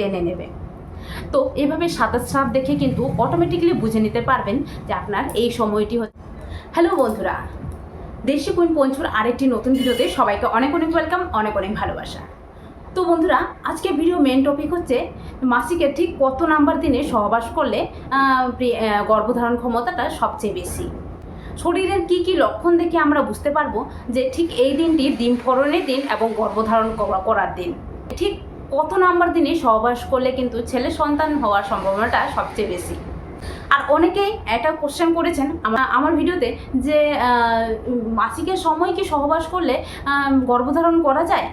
টেনে নেবে। তো এভাবে সাতাশ সাপ দেখে কিন্তু অটোমেটিকলি বুঝে নিতে পারবেন যে আপনার এই সময়টি হচ্ছে। হ্যালো বন্ধুরা, দেশি কুইন পঞ্চুর আরেকটি নতুন ভিডিওতে সবাইকে অনেক অনেক ওয়েলকাম অনেক অনেক ভালোবাসা। তো বন্ধুরা, আজকে ভিডিও মেন টপিক হচ্ছে মাসিকের ঠিক কত নাম্বার দিনে সহবাস করলে গর্ভধারণ ক্ষমতাটা সবচেয়ে বেশি? শরীরের কি কি লক্ষণ দেখে আমরা বুঝতে পারব যে ঠিক এই দিনটি ডিম ফলনের দিন এবং গর্ভধারণ করার দিন। ঠিক কত নাম্বার দিনে সহবাস করলে কিন্তু ছেলে সন্তান হওয়ার সম্ভাবনাটা সবচেয়ে বেশি। আর অনেকেই একটা কোশ্চেন করেছেন আমার ভিডিওতে যে মাসিকের সময় কি সহবাস করলে গর্ভধারণ করা যায়?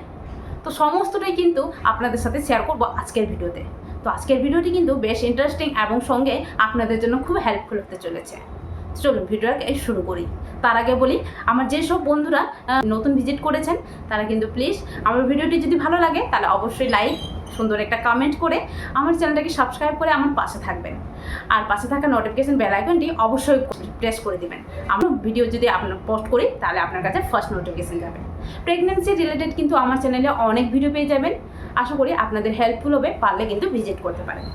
তো সমস্তটাই কিন্তু আপনাদের সাথে শেয়ার করব আজকের ভিডিওতে। তো আজকের ভিডিওটি কিন্তু বেশ ইন্টারেস্টিং এবং সঙ্গে আপনাদের জন্য খুব হেল্পফুল হতে চলেছে। চলুন ভিডিওটা শুরু করি। তার আগে বলি, আমার যেসব বন্ধুরা নতুন ভিজিট করেছেন, তারা কিন্তু প্লিজ আমার ভিডিওটি যদি ভালো লাগে, তাহলে অবশ্যই লাইক সুন্দর একটা কমেন্ট করে আমার চ্যানেলটাকে সাবস্ক্রাইব করে আমার পাশে থাকবেন। আর পাশে থাকা নোটিফিকেশন বেল আইকনটি অবশ্যই প্রেস করে দিবেন। আমার ভিডিও যদি আপনার পোস্ট করি, তাহলে আপনার কাছে ফার্স্ট নোটিফিকেশন যাবে। প্রেগনেন্সি রিলেটেড কিন্তু আমার চ্যানেলে অনেক ভিডিও পেয়ে যাবেন। আশা করি আপনাদের হেল্পফুল হবে, পারলে কিন্তু ভিজিট করতে পারেন।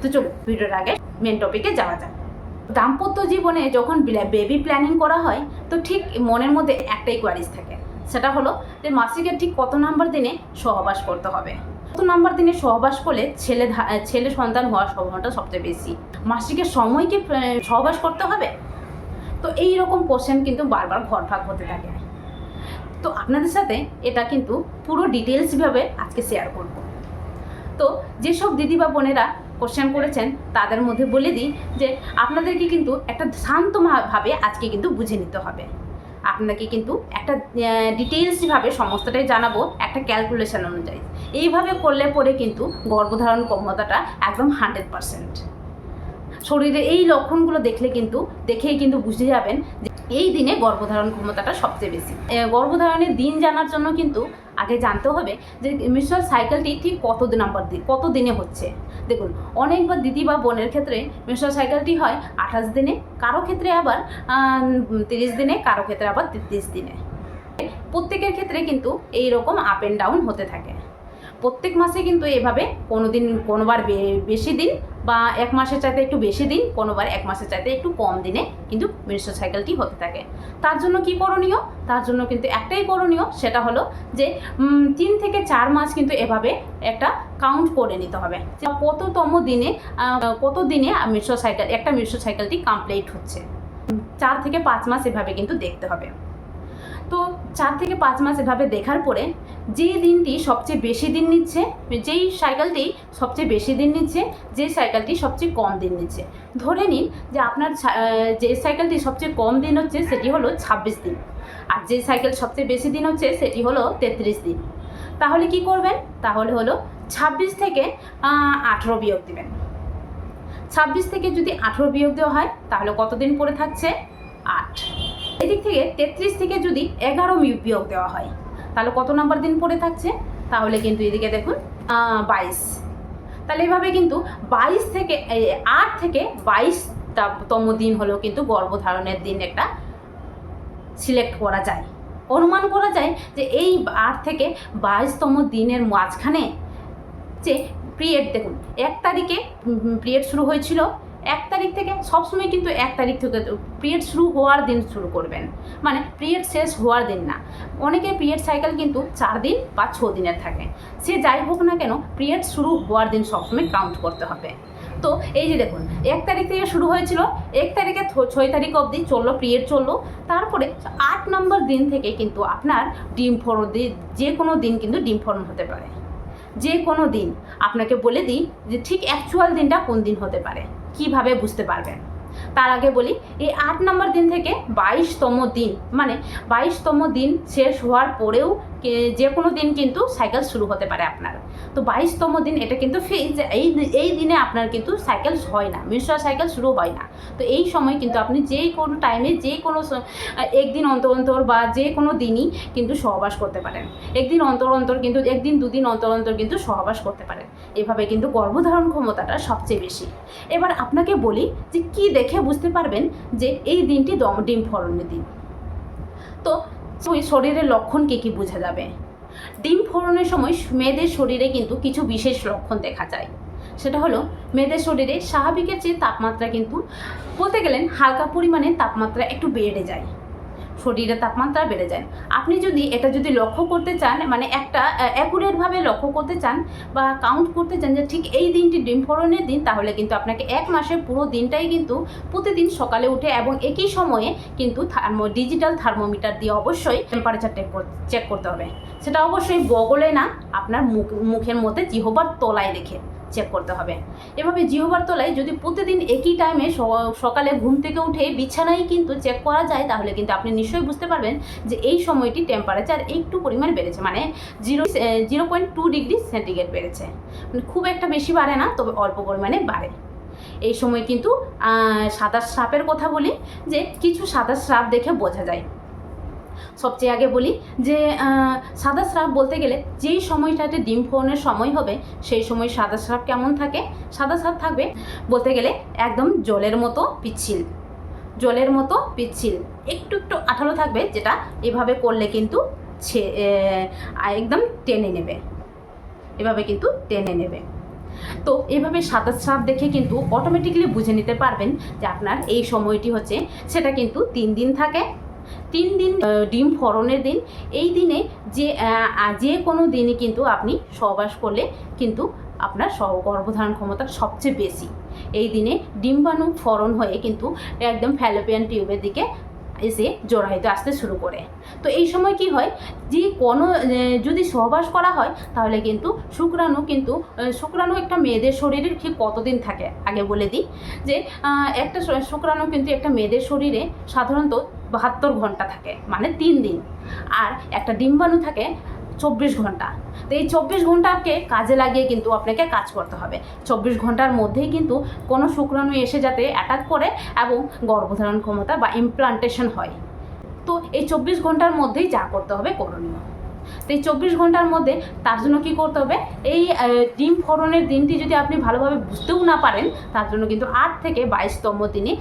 তো চলুন ভিডিওর আগে মেন টপিকে যাওয়া যাক। দাম্পত্য জীবনে যখন বেবি প্ল্যানিং করা হয়, তো ঠিক মনের মধ্যে একটাই কোয়ারিজ থাকে। সেটা হলো যে মাসিকের ঠিক কত নাম্বার দিনে সহবাস করতে হবে? কত নাম্বার দিনে সহবাস করলে ছেলে ছেলে সন্তান হওয়ার সম্ভাবনাটা সবচেয়ে বেশি? মাসিকের সময় কি সহবাস করতে হবে? তো এই রকম কোশ্চেন কিন্তু বারবার ঘরভাগ হতে থাকে। তো আপনাদের সাথে এটা কিন্তু পুরো ডিটেলসভাবে আজকে শেয়ার করব। তো যেসব দিদি বা বোনেরা কোশ্চেন করেছেন, তাদের মধ্যে বলে দিই যে আপনাদেরকে কিন্তু একটা শান্ত ভা- ভাবে আজকে কিন্তু বুঝে নিতে হবে। আপনাকে কিন্তু একটা ডিটেলসভাবে সমস্তটাই জানাব, একটা ক্যালকুলেশন অনুযায়ী। এইভাবে করলে পরে কিন্তু গর্ভধারণ ক্ষমতাটা একদম হান্ড্রেড পারসেন্ট শরীরে এই লক্ষণগুলো দেখলে কিন্তু, দেখেই কিন্তু বুঝে যাবেন যে এই দিনে গর্ভধারণ ক্ষমতাটা সবচেয়ে বেশি। গর্ভধারণের দিন জানার জন্য কিন্তু আগে জানতে হবে যে মিশ্রাল সাইকেলটি ঠিক কত নাম্বার দিন কত দিনে হচ্ছে। দেখুন, অনেকবার দিদি বা বোনের ক্ষেত্রে মিশ্রাল সাইকেলটি হয় আঠাশ দিনে, কারও ক্ষেত্রে আবার তিরিশ দিনে, কারও ক্ষেত্রে আবার তেত্রিশ দিনে। প্রত্যেকের ক্ষেত্রে কিন্তু এই রকম আপ অ্যান্ড ডাউন হতে থাকে। প্রত্যেক মাসে কিন্তু এভাবে কোনো দিন কোনোবার বেশি দিন বা এক মাসের চাইতে একটু বেশি দিন, কোনোবার এক মাসের চাইতে একটু কম দিনে কিন্তু মেনস্ট্রুয়াল সাইকেলটি হতে থাকে। তার জন্য কি করণীয়? তার জন্য কিন্তু একটাই করণীয়, সেটা হলো যে তিন থেকে চার মাস কিন্তু এভাবে একটা কাউন্ট করে নিতে হবে। কততম দিনে কত দিনে মেনস্ট্রুয়াল সাইকেল একটা মেনস্ট্রুয়াল সাইকেলটি কমপ্লিট হচ্ছে। চার থেকে পাঁচ মাস এভাবে কিন্তু দেখতে হবে। চার থেকে পাঁচ মাস এভাবে দেখার পরে যে দিনটি সবচেয়ে বেশি দিন নিচ্ছে, যেই সাইকেলটি সবচেয়ে বেশি দিন নিচ্ছে যে সাইকেলটি সবচেয়ে কম দিন নিচ্ছে। ধরে নিন যে আপনার যে সাইকেলটি সবচেয়ে কম দিন হচ্ছে সেটি হলো ছাব্বিশ দিন। আর যে সাইকেল সবচেয়ে বেশি দিন হচ্ছে সেটি হলো তেত্রিশ দিন। তাহলে কি করবেন? তাহলে হলো ছাব্বিশ থেকে আঠেরো বিয়োগ দেবেন। ছাব্বিশ থেকে যদি আঠেরো বিয়োগ দেওয়া হয়, তাহলে কতদিন পরে থাকছে? আট। এদিক থেকে তেত্রিশ থেকে যদি এগারো বিয়োগ দেওয়া হয়, তাহলে কত নাম্বার দিন পড়ে থাকছে? তাহলে কিন্তু এদিকে দেখুন বাইশ। তাহলে এভাবে কিন্তু বাইশ থেকে আট থেকে বাইশতম দিন হলেও কিন্তু গর্ভধারণের দিন একটা সিলেক্ট করা যায়। অনুমান করা যায় যে এই আট থেকে বাইশতম দিনের মাঝখানে যে পিরিয়ড, দেখুন, এক তারিখে পিরিয়ড শুরু হয়েছিল এক তারিখ থেকে সবসময় কিন্তু এক তারিখ থেকে পিরিয়ড শুরু হওয়ার দিন শুরু করবেন। মানে পিরিয়ড শেষ হওয়ার দিন না। অনেকের পিরিয়ড সাইকেল কিন্তু চার দিন বা ছ দিনের থাকে। সে যাই হোক না কেন, পিরিয়ড শুরু হওয়ার দিন সবসময় কাউন্ট করতে হবে। তো এই যে দেখুন, এক তারিখ থেকে শুরু হয়েছিল, এক তারিখে ছয় তারিখ অবধি চলল, পিরিয়ড চলল। তারপরে আট নম্বর দিন থেকে কিন্তু আপনার ডিম ফোড়ন যে কোনো দিন কিন্তু ডিম ফোড়ন হতে পারে। যে কোনো দিন। আপনাকে বলে দিই যে ঠিক অ্যাকচুয়াল দিনটা কোন দিন হতে পারে। কীভাবে বুঝতে পারবেন? তার আগে বলি, এই আট নম্বর দিন থেকে বাইশতম দিন মানে বাইশতম দিন শেষ হওয়ার পরেও যে কোনো দিন কিন্তু সাইকেল শুরু হতে পারে আপনার। তো বাইশতম দিন এটা কিন্তু এই এই দিনে আপনার কিন্তু সাইকেল হয় না, মিশ্র সাইকেল শুরু হয় না। তো এই সময় কিন্তু আপনি যে কোনো টাইমে যে কোনো একদিন অন্তর অন্তর বা যে কোনো দিনই কিন্তু সহবাস করতে পারেন। একদিন অন্তর অন্তর কিন্তু, একদিন দুদিন অন্তর অন্তর কিন্তু সহবাস করতে পারেন। এভাবে কিন্তু গর্ভধারণ ক্ষমতাটা সবচেয়ে বেশি। এবার আপনাকে বলি যে কি দেখে বুঝতে পারবেন যে এই দিনটি ডিম ফলনের দিন। তো ওই শরীরের লক্ষণ কী কী বোঝা যাবে? ডিম ফোড়নের সময় মেয়েদের শরীরে কিন্তু কিছু বিশেষ লক্ষণ দেখা যায়। সেটা হলো মেয়েদের শরীরে স্বাভাবিকের চেয়ে তাপমাত্রা কিন্তু বলতে গেলেন হালকা পরিমাণে তাপমাত্রা একটু বেড়ে যায়। শরীরের তাপমাত্রা বেড়ে যায়। আপনি যদি এটা যদি লক্ষ্য করতে চান মানে একটা অ্যাকুরেটভাবে লক্ষ্য করতে চান বা কাউন্ট করতে চান যে ঠিক এই দিনটি ডিম ফোড়নের দিন, তাহলে কিন্তু আপনাকে এক মাসের পুরো দিনটাই কিন্তু প্রতিদিন সকালে উঠে এবং একই সময়ে কিন্তু থার্মো ডিজিটাল থার্মোমিটার দিয়ে অবশ্যই টেম্পারেচার চেক করতে হবে। সেটা অবশ্যই বগলে না, আপনার মুখ, মুখের মধ্যে জিহবার তলায় রেখে। চেক করতে হবে। এভাবে জিহবার তলায় যদি প্রতিদিন একই টাইমে সকালে ঘুম থেকে উঠে বিছানায় কিন্তু চেক করা যায় তাহলে কিন্তু আপনি নিশ্চয়ই বুঝতে পারবেন যে এই সময়টি টেম্পারেচার একটু পরিমাণে বেড়েছে মানে zero zero point two degree centigrade বেড়েছে। মানে খুব একটা বেশি বাড়ে না তবে অল্প পরিমাণে বাড়ে। এই সময় কিন্তু আহ, সাপের কথা বলি যে কিছু সাদা স্রাপ দেখে বোঝা যায়। সবচেয়ে আগে বলি যে সাদা স্রাব বলতে গেলে যেই সময়টাতে ডিম ফোড়নের সময় হবে, সেই সময় সাদা স্রাব কেমন থাকে? সাদা স্রাব থাকবে বলতে গেলে একদম জলের মতো পিচ্ছিল। জলের মতো পিচ্ছিল। একটু একটু আঠালো থাকবে, যেটা এভাবে করলে কিন্তু একদম টেনে নেবে। এভাবে কিন্তু টেনে নেবে। তো এভাবে সাদা স্রাব দেখে কিন্তু অটোমেটিকলি বুঝে নিতে পারবেন যে আপনার এই সময়টি হচ্ছে, সেটা কিন্তু তিন দিন থাকে তিন দিন ডিম ফোড়নের দিন। এই দিনে যে যে কোনো দিনে কিন্তু আপনি সহবাস করলে কিন্তু আপনার সহ গর্ভধারণ ক্ষমতা সবচেয়ে বেশি। এই দিনে ডিম্বাণু ফরণ হয়ে কিন্তু একদম ফ্যালোপিয়ান টিউবের দিকে এসে জোড়াইতে আসতে শুরু করে। তো এই সময় কি হয়? যে কোনো যদি সহবাস করা হয়, তাহলে কিন্তু শুক্রাণু কিন্তু শুক্রাণু একটা মেয়েদের শরীরে ঠিক কতদিন থাকে? আগে বলে দিই যে একটা শুক্রাণু কিন্তু একটা মেয়েদের শরীরে সাধারণত বাহাত্তর ঘণ্টা থাকে মানে তিন দিন। আর একটা ডিম্বাণু থাকে চব্বিশ ঘণ্টা। তো এই চব্বিশ ঘন্টাকে কাজে লাগিয়ে কিন্তু আপনাকে কাজ করতে হবে। চব্বিশ ঘণ্টার মধ্যেই কিন্তু কোনো শুক্রাণু এসে যাতে অ্যাটাক করে এবং গর্ভধারণ ক্ষমতা বা ইমপ্লান্টেশন হয়। তো এই চব্বিশ ঘণ্টার মধ্যেই যা করতে হবে করণীয়। তো এই চব্বিশ ঘণ্টার মধ্যে তার জন্য কি করতে হবে? এই ডিম ফোড়নের দিনটি যদি আপনি ভালোভাবে বুঝতেও না পারেন, তার জন্য কিন্তু আট থেকে বাইশতম দিনে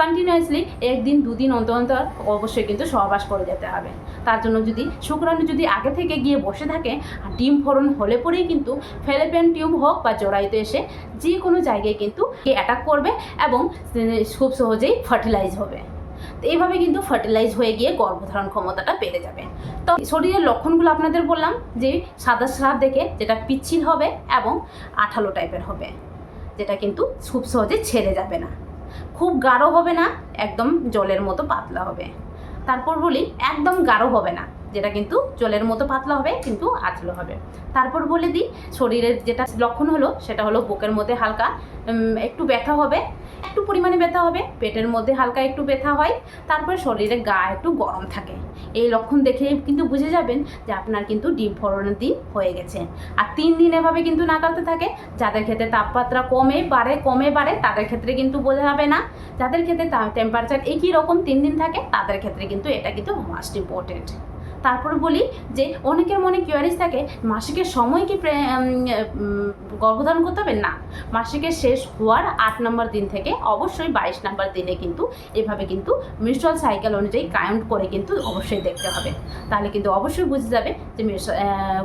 কন্টিনিউয়াসলি একদিন, দুদিন অন্তর অন্তর অবশ্যই কিন্তু সহবাস করে যেতে হবে। তার জন্য যদি, শুক্রাণু যদি আগে থেকে গিয়ে বসে থাকে ডিম ফোড়ন হলে পরেই কিন্তু ফেলেপেন টিউব হোক বা জড়াইতে এসে যে কোনো জায়গায় কিন্তু অ্যাটাক করবে এবং খুব সহজেই ফার্টিলাইজ হবে। তো এইভাবে কিন্তু ফার্টিলাইজ হয়ে গিয়ে গর্ভধারণ ক্ষমতাটা বেড়ে যাবে। তো শরীরের লক্ষণগুলো আপনাদের বললাম, যে সাদা স্রাব দেখে যেটা পিচ্ছিল হবে এবং আঠালো টাইপের হবে, যেটা কিন্তু খুব সহজে ছেড়ে যাবে না। খুব গাঢ় হবে না, একদম জলের মতো পাতলা হবে। তারপর বলি, একদম গাঢ় হবে না, যেটা কিন্তু জলের মতো পাতলা হবে, কিন্তু আঁচলো হবে। তারপর বলে দিই, শরীরের যেটা লক্ষণ হলো, সেটা হলো বুকের মধ্যে হালকা একটু ব্যথা হবে একটু পরিমাণে ব্যথা হবে, পেটের মধ্যে হালকা একটু ব্যথা হয়, তারপরে শরীরে গা একটু গরম থাকে। এই লক্ষণ দেখে কিন্তু বুঝে যাবেন যে আপনার কিন্তু ডিম ফোড়নের দিন হয়ে গেছে। আর তিন দিন এভাবে কিন্তু নাকালতে থাকে, যাদের ক্ষেত্রে তাপমাত্রা কমে বাড়ে কমে বাড়ে, তাদের ক্ষেত্রে কিন্তু বোঝা যাবে না। যাদের ক্ষেত্রে টেম্পারেচার একই রকম তিন দিন থাকে, তাদের ক্ষেত্রে কিন্তু এটা কিন্তু মাস্ট ইম্পর্টেন্ট তারপর বলি যে অনেকের মনে কিউয়ারিজ থাকে মাসিকের সময় কি গর্ভধারণ করতে হবে? না। মাসিকের শেষ হওয়ার আট নম্বর দিন থেকে অবশ্যই বাইশ নম্বর দিনে কিন্তু এভাবে কিন্তু মিউচুয়াল সাইকেল অনুযায়ী কাউন্ট করে কিন্তু অবশ্যই দেখতে হবে। তাহলে কিন্তু অবশ্যই বুঝে যাবে যে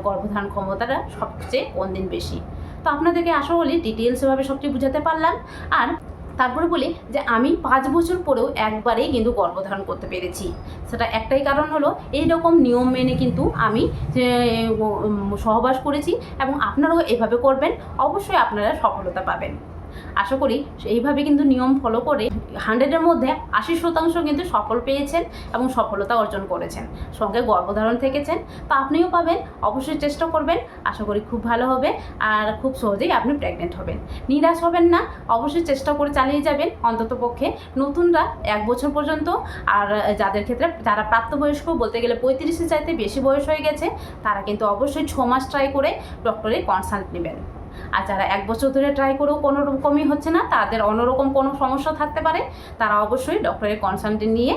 গর্ভধারণ ক্ষমতাটা সবচেয়ে কোন দিন বেশি। তো আপনাদেরকে আশা করি ডিটেলসভাবে সবচেয়ে বুঝাতে পারলাম। আর তারপরে বলি যে আমি পাঁচ বছর পরেও একবারেই কিন্তু গর্ভধারণ করতে পেরেছি। সেটা একটাই কারণ হলো এই রকম নিয়ম মেনে কিন্তু আমি সহবাস করেছি এবং আপনারাও এভাবে করবেন। অবশ্যই আপনারা সফলতা পাবেন। আশা করি এইভাবে কিন্তু নিয়ম ফলো করে হান্ড্রেডের মধ্যে আশি শতাংশ কিন্তু সফল পেয়েছেন এবং সফলতা অর্জন করেছেন। সঙ্গে গর্ভধারণ থেকেছেন। তো আপনিও পাবেন, অবশ্যই চেষ্টা করবেন। আশা করি খুব ভালো হবে আর খুব সহজেই আপনি প্রেগনেন্ট হবেন। নিরাশ হবেন না, অবশ্যই চেষ্টা করে চালিয়ে যাবেন অন্তত পক্ষে। নতুনরা এক বছর পর্যন্ত আর যাদের ক্ষেত্রে যারা প্রাপ্তবয়স্ক বলতে গেলে পঁয়ত্রিশের চাইতে বেশি বয়স হয়ে গেছে, তারা কিন্তু অবশ্যই ছ মাস ট্রাই করে ডক্টরের কনসাল্ট নেবেন। আর যারা এক বছর ধরে ট্রাই করেও কোনো রকমই হচ্ছে না, তাদের অন্যরকম কোনো সমস্যা থাকতে পারে, তারা অবশ্যই ডক্টরের কনসাল্ট নিয়ে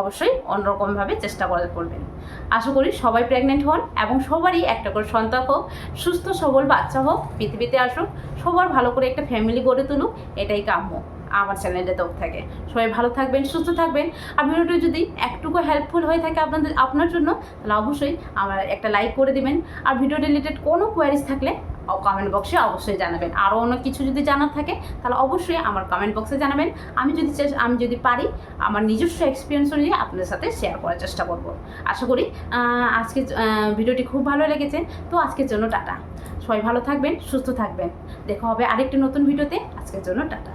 অবশ্যই অন্যরকমভাবে চেষ্টা করে করবেন। আশা করি সবাই প্রেগনেন্ট হন এবং সবারই একটা করে সন্তান হোক, সুস্থ, সবল বাচ্চা হোক, পৃথিবীতে আসুক, সবার ভালো করে একটা ফ্যামিলি গড়ে তুলুক, এটাই কাম্য আমার চ্যানেলের তরফ থেকে। সবাই ভালো থাকবেন, সুস্থ থাকবেন। আর ভিডিওটি যদি একটুকু হেল্পফুল হয়ে থাকে আপনাদের, আপনার জন্য, তাহলে অবশ্যই আমার একটা লাইক করে দিবেন। আর ভিডিও রিলেটেড কোনো কোয়ারিজ থাকলে কমেন্ট বক্সে অবশ্যই জানাবেন। আরও অন্য কিছু যদি জানার থাকে, তাহলে অবশ্যই আমার কমেন্ট বক্সে জানাবেন। আমি যদি আমি যদি পারি, আমার নিজস্ব এক্সপিরিয়েন্স অনুযায়ী আপনাদের সাথে শেয়ার করার চেষ্টা করব। আশা করি আজকে ভিডিওটি খুব ভালো লেগেছে। তো আজকের জন্য টাটা। সবাই ভালো থাকবেন, সুস্থ থাকবেন। দেখা হবে আরেকটি নতুন ভিডিওতে। আজকের জন্য টাটা।